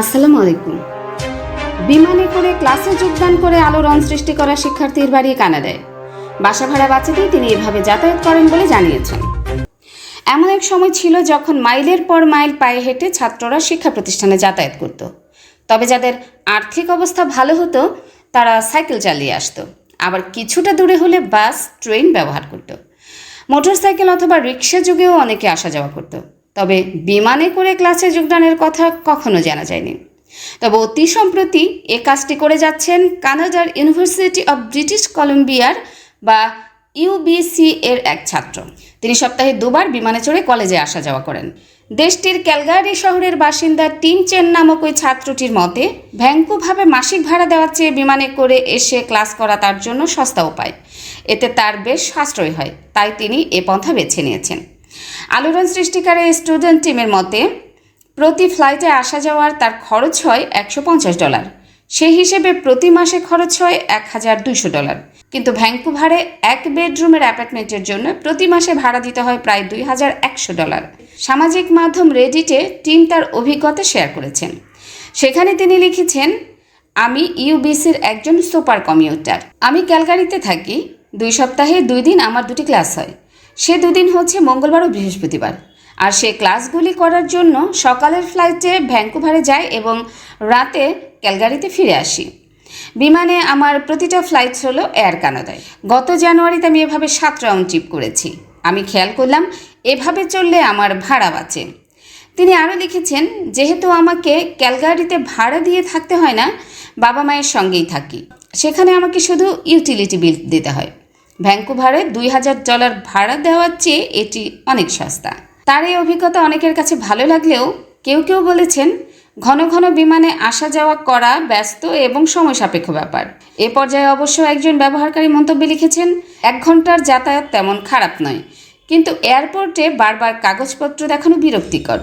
আসসালামু আলাইকুম। বিমানে করে ক্লাসে যোগদান করে আলোড়ন সৃষ্টি করা শিক্ষার্থীর বাড়ি কানাডায়। বাসা ভাড়া বাঁচাতেই তিনি এভাবে যাতায়াত করেন বলে জানিয়েছেন। এমন এক সময় ছিল যখন মাইলের পর মাইল পায়ে হেঁটে ছাত্ররা শিক্ষা প্রতিষ্ঠানে যাতায়াত করত। তবে যাদের আর্থিক অবস্থা ভালো হতো, তারা সাইকেল চালিয়ে আসতো। আবার কিছুটা দূরে হলে বাস, ট্রেন ব্যবহার করতো। মোটরসাইকেল অথবা রিক্সা যুগেও অনেকে আসা যাওয়া করত। তবে বিমানে করে ক্লাসে যোগদানের কথা কখনো জানা যায়নি। তবে অতি সম্প্রতি এ কাজটি করে যাচ্ছেন কানাডার ইউনিভার্সিটি অব ব্রিটিশ কলম্বিয়ার বা ইউবিসি এর এক ছাত্র। তিনি সপ্তাহে দুবার বিমানে চড়ে কলেজে আসা যাওয়া করেন। দেশটির ক্যালগারি শহরের বাসিন্দা টিম চেন নামক ওই ছাত্রটির মতে, ভ্যাঙ্কুভাবে মাসিক ভাড়া দেওয়ার চেয়ে বিমানে করে এসে ক্লাস করা তার জন্য সস্তা উপায়। এতে তার বেশ সাশ্রয় হয়, তাই তিনি এ পন্থা বেছে নিয়েছেন। আলোড়ন সৃষ্টিকারী স্টুডেন্ট টিমের মতে, প্রতি ফ্লাইটে আসা যাওয়ার তার খরচ হয় একশো পঞ্চাশ ডলার। সেই হিসেবে প্রতি মাসে খরচ হয় এক হাজার দুইশো ডলার। কিন্তু ভ্যাঙ্কুভারে এক বেডরুমের অ্যাপার্টমেন্টের জন্য প্রতি মাসে ভাড়া দিতে হয় প্রায় দুই হাজার একশো ডলার। সামাজিক মাধ্যম রেডিটে টিম তার অভিজ্ঞতা শেয়ার করেছেন। সেখানে তিনি লিখেছেন, আমি ইউবিসির একজন সুপার কমিউটার। আমি ক্যালগারিতে থাকি। দুই সপ্তাহে দুই দিন আমার দুটি ক্লাস হয়। সে দুদিন হচ্ছে মঙ্গলবার ও বৃহস্পতিবার। আর সে ক্লাসগুলি করার জন্য সকালের ফ্লাইটে ভ্যাঙ্কুভারে যাই এবং রাতে ক্যালগারিতে ফিরে আসি। বিমানে আমার প্রতিটা ফ্লাইট হলো এয়ার কানাডায়। গত জানুয়ারিতে আমি এভাবে সাত রাউন্ড ট্রিপ করেছি। আমি খেয়াল করলাম, এভাবে চললে আমার ভাড়া বাঁচে। তিনি আরও লিখেছেন, যেহেতু আমাকে ক্যালগারিতে ভাড়া দিয়ে থাকতে হয় না, বাবা মায়ের সঙ্গেই থাকি। সেখানে আমাকে শুধু ইউটিলিটি বিল দিতে হয়। ভ্যাঙ্কুভারে দুই হাজার ডলার ভাড়া দেওয়ার চেয়ে এটি অনেক সস্তা। তার এই অভিজ্ঞতা অনেকের কাছে ভালো লাগলেও কেউ কেউ বলেছেন, ঘন ঘন বিমানে আসা যাওয়া করা ব্যস্ত এবং সময় সাপেক্ষ ব্যাপার। এ পর্যায়ে অবশ্য একজন ব্যবহারকারী মন্তব্যে লিখেছেন, এক ঘণ্টার যাতায়াত তেমন খারাপ নয়, কিন্তু এয়ারপোর্টে বারবার কাগজপত্র দেখানো বিরক্তিকর।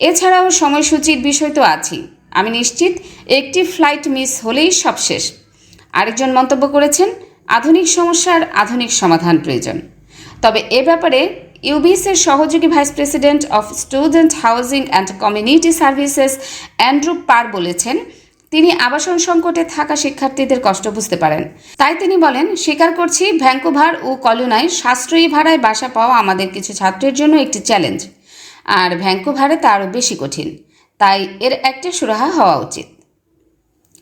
এছাড়াও সময়সূচির বিষয় তো আছেই। আমি নিশ্চিত, একটি ফ্লাইট মিস হলেই সব শেষ আরেকজন মন্তব্য করেছেন আধুনিক সমস্যার আধুনিক সমাধান প্রয়োজন। তবে এ ব্যাপারে ইউবিসের সহযোগী vice president of student housing and community services Andrew Parr বলেছেন, তিনি আবাসন সংকটে থাকা শিক্ষার্থীদের কষ্ট বুঝতে পারেন। তাই তিনি বলেন, স্বীকার করছি, ভ্যাঙ্কুভার ও কলোনায় সাশ্রয়ী ভাড়ায় বাসা পাওয়া আমাদের কিছু ছাত্রের জন্য একটি চ্যালেঞ্জ। আর ভ্যাঙ্কুভারে তা আরও বেশি কঠিন। তাই এর একটা সুরাহা হওয়া উচিত।